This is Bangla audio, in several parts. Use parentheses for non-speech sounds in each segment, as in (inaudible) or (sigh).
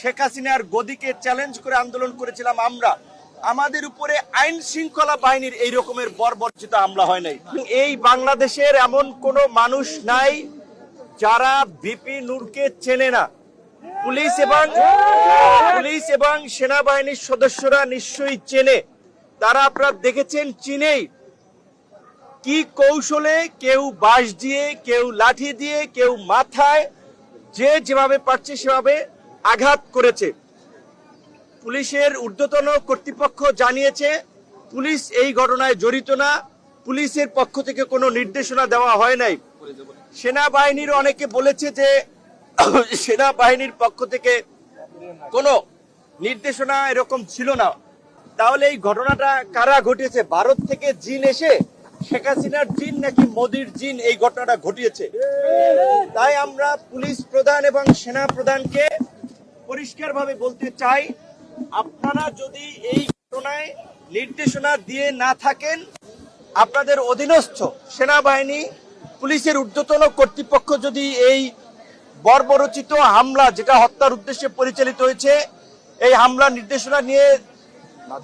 শেখ হাসিনার গদিকে চ্যালেঞ্জ করে আন্দোলন করেছিলাম আমরা। আমাদের উপরে আইন শৃঙ্খলা বাহিনীর এই রকমের বর্বরচিত হামলা হয় নাই। এই বাংলাদেশের এমন কোনো মানুষ নাই যারা ভিপি নূরকে চেনে না। পুলিশ এবং পুলিশ এবং সেনাবাহিনীর সদস্যরা নিশ্চয়ই চেনে। তারা আপনারা দেখেছেন চিনেই কি কৌশলে কেউ বাঁশ দিয়ে, কেউ লাঠি দিয়ে, কেউ মাথায় যে যেভাবে পারছে সেভাবে আঘাত করেছে। পুলিশের ঊর্ধ্বতন কর্তৃপক্ষ জানিয়েছে, পুলিশ এই ঘটনায় জড়িত না। পুলিশের পক্ষ থেকে কোনো নির্দেশনা দেওয়া হয় নাই। সেনাবাহিনীর অনেকে বলেছে যে, (coughs) সেনাবাহিনীর পক্ষ থেকে কোনো নির্দেশনা এরকম ছিল না। তাহলে এই ঘটনাটা কারা ঘটিয়েছে? ভারত থেকে জিন এসে শেখ হাসিনার জিন নাকি মোদির জিন এই ঘটনাটা ঘটিয়েছে? তাই আমরা পুলিশ প্রধান এবং সেনা প্রধানকে পরিষ্কারভাবে বলতে চাই, আপনারা যদি এই ঘটনায় নির্দেশনা দিয়ে না থাকেন, আপনাদের অধীনস্থ সেনাবাহিনী, পুলিশের ঊর্ধ্বতন কর্তৃপক্ষ যদি এই বর্বরচিত হামলা, যেটা হত্যার উদ্দেশ্যে পরিচালিত হয়েছে, এই হামলা নির্দেশনা নিয়ে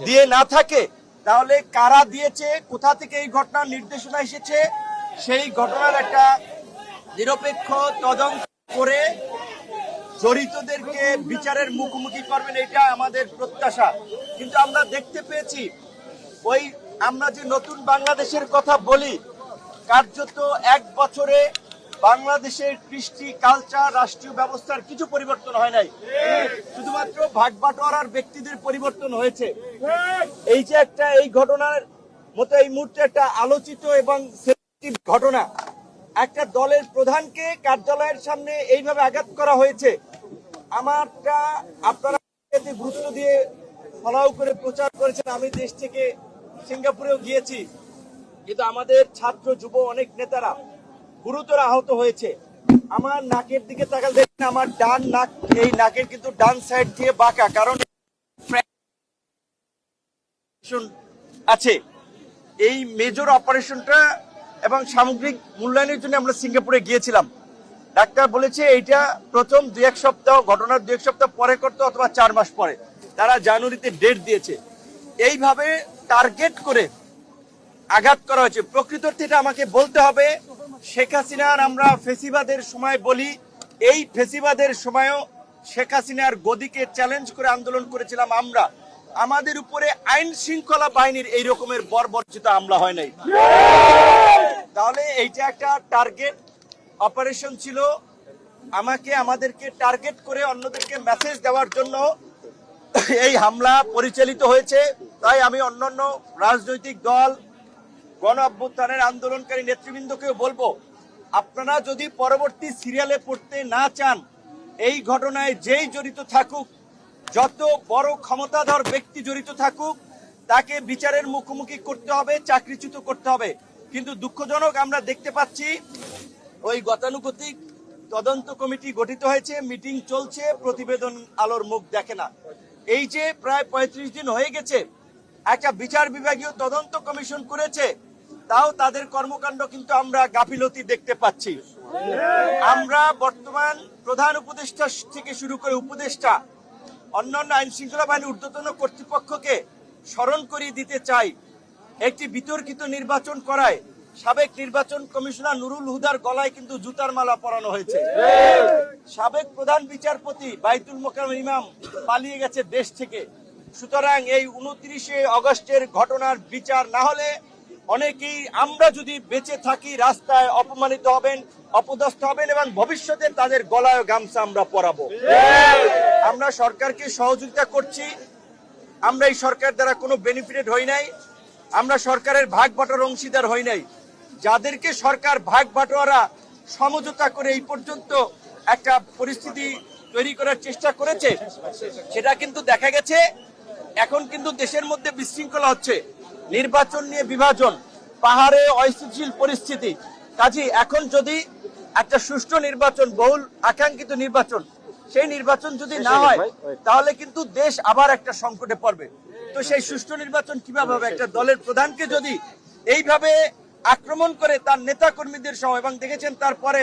দিয়ে না থাকে, তাহলে কারা দিয়েছে, কোথা থেকে এই ঘটনার নির্দেশনা এসেছে, সেই ঘটনার একটা নিরপেক্ষ তদন্ত করে জড়িতদেরকে বিচারের মুখোমুখি করবেন এটা আমাদের প্রত্যাশা। কিন্তু আমরা দেখতে পেয়েছি, ওই আমরা যে নতুন বাংলাদেশের কথা বলি, কার্যত এক বছরে বাংলাদেশের কৃষ্টি, কালচার, রাষ্ট্রীয় ব্যবস্থার কিছু পরিবর্তন হয় নাই। শুধুমাত্র ভাগ বাটোয়ারার ব্যক্তিদের পরিবর্তন হয়েছে। এই যে একটা, এই ঘটনার মতো এই মুহূর্তে একটা আলোচিত এবং ঘটনা একটা দলের প্রধানকে কার্যালয়ের সামনে এইভাবে আঘাত করা হয়েছে। আমারটা আপনারা গুরুত্ব দিয়ে ফলাও করে প্রচার করেছেন। আমি দেশ থেকে সিঙ্গাপুরেও গিয়েছি। কিন্তু আমাদের ছাত্র, যুব অনেক নেতারা গুরুতর আহত হয়েছে। আমার নাকের দিকে তাকাল দেখেন আমার ডান নাক, এই নাকের কিন্তু ডান সাইড দিয়ে বাঁকা, কারণ আছে। এই মেজর অপারেশনটা এবং সামগ্রিক মূল্যায়নের জন্য আমরা সিঙ্গাপুরে গিয়েছিলাম। ডাক্তার বলেছে এইটা প্রথম দুই এক সপ্তাহ, ঘটনার দু এক সপ্তাহ পরে করতে অথবা চার মাস পরে। তারা জানুয়ারিতে ডেট দিয়েছে। এইভাবে টার্গেট করে আঘাত করা হয়েছে। প্রকৃত অর্থে এটা আমাকে বলতে হবে, শেখ হাসিনার আমরা ফেসিবাদের সময় বলি, এই ফেসিবাদের সময়ও শেখ হাসিনার গদিকে চ্যালেঞ্জ করে আন্দোলন করেছিলাম আমরা। আমাদের উপরে আইন শৃঙ্খলা বাহিনীর এই রকমের বর্বরচিত হামলা হয় নাই। তাহলে এইটা একটা টার্গেট অপারেশন ছিল। আমাকে, আমাদেরকে টার্গেট করে অন্যদেরকে মেসেজ দেওয়ার জন্য এই হামলা পরিচালিত হয়েছে। তাই আমি অন্যান্য রাজনৈতিক দল, গণ অভ্যুত্থানের আন্দোলনকারী নেতৃবৃন্দকেও বলব, আপনারা যদি পরবর্তী সিরিয়ালে পড়তে না চান, এই ঘটনায় যেই জড়িত থাকুক, যত বড় ক্ষমতাধর ব্যক্তি জড়িত থাকুক, তাকে বিচারের মুখোমুখি করতে হবে, চাকরিচ্যুত করতে হবে। কিন্তু দুঃখজনক আমরা দেখতে পাচ্ছি ওই গতানুগতিক তদন্ত কমিটি গঠিত হয়েছে, মিটিং চলছে, প্রতিবেদন আলোর মুখ দেখে না। এই যে প্রায় পঁয়ত্রিশ দিন হয়ে গেছে, একটা বিচার বিভাগীয় তদন্ত কমিশন করেছে, তাও তাদের কর্মকাণ্ড কিন্তু আমরা গাফিলতি দেখতে পাচ্ছি। আমরা বর্তমান প্রধান উপদেষ্টা থেকে শুরু করে উপদেষ্টা, অন্যান্য আইন শৃঙ্খলা বাহিনীর ঊর্ধ্বতন কর্তৃপক্ষকে স্মরণ করিয়ে দিতে চাই। একটি বিতর্কিত নির্বাচন করায় সাবেক নির্বাচন কমিশনার নুরুল হুদার গলায় কিন্তু জুতার মালা পরানো হয়েছে। সাবেক প্রধান বিচারপতি বাইতুল মোকাম ইমাম পালিয়ে গেছে দেশ থেকে। সুতরাং এই উনত্রিশে অগস্টের ঘটনার বিচার না হলে অনেকেই আমরা যদি বেঁচে থাকি, রাস্তায় অপমানিত হবেন, অপদস্থ হবেন এবং ভবিষ্যতে তাদের গলায় গামছা আমরা পরাবো। আমরা সরকারকে সহযোগিতা করছি। আমরা এই সরকার দ্বারা কোনো বেনিফিটেড হই নাই। আমরা সরকারের ভাগ বাটোয়ার অংশীদার হই নাই। যাদেরকে সরকার ভাগ বাটোয়ারা সমঝোতা করে এই পর্যন্ত একটা পরিস্থিতি তৈরি করার চেষ্টা করেছে সেটা কিন্তু দেখা গেছে। এখন কিন্তু দেশের মধ্যে বিশৃঙ্খলা হচ্ছে। নির্বাচন নিয়ে বিভাজন পাহাড়ে অস্থিতিশীল পরিস্থিতি। কাজে এখন যদি একটা সুষ্ঠু নির্বাচন বহুল আকাঙ্ক্ষিত নির্বাচন সেই নির্বাচন যদি না হয় তাহলে কিন্তু দেশ আবার একটা সংকটে পড়বে। তো সেই সুষ্ঠু নির্বাচন কীভাবে হবে? একটা দলের প্রধানকে যদি এইভাবে আক্রমণ করে তার নেতা কর্মীদের সহ, এবং দেখেছেন তারপরে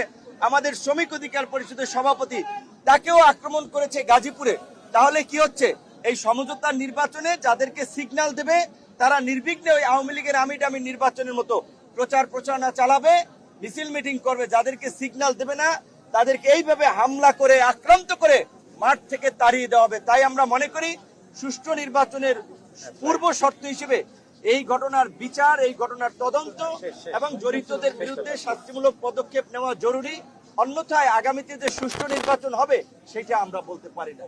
আমাদের শ্রমিক অধিকার পরিষদের সভাপতি তাকেও আক্রমণ করেছে গাজীপুরে, তাহলে কি হচ্ছে? এই সমঝোতার নির্বাচনে যাদেরকে সিগন্যাল দেবে, তারা নির্বিঘ্নে ওই আওয়ামী লীগের আমি টামি নির্বাচনের মতো প্রচার প্রচারণা চালাবে, মিছিল মিটিং করবে, যাদেরকে সিগন্যাল দেবে না, তাদেরকে এইভাবে হামলা করে, আক্রান্ত করে মাঠ থেকে তাড়িয়ে দেওয়া হবে। তাই আমরা মনে করি, সুষ্ঠু নির্বাচনের পূর্ব শর্ত হিসেবে এই ঘটনার বিচার, এই ঘটনার তদন্ত এবং জড়িতদের বিরুদ্ধে শাস্তিমূলক পদক্ষেপ নেওয়া জরুরি। অন্যথায় আগামীতে যে সুষ্ঠু নির্বাচন হবে, সেটা আমরা বলতে পারি না।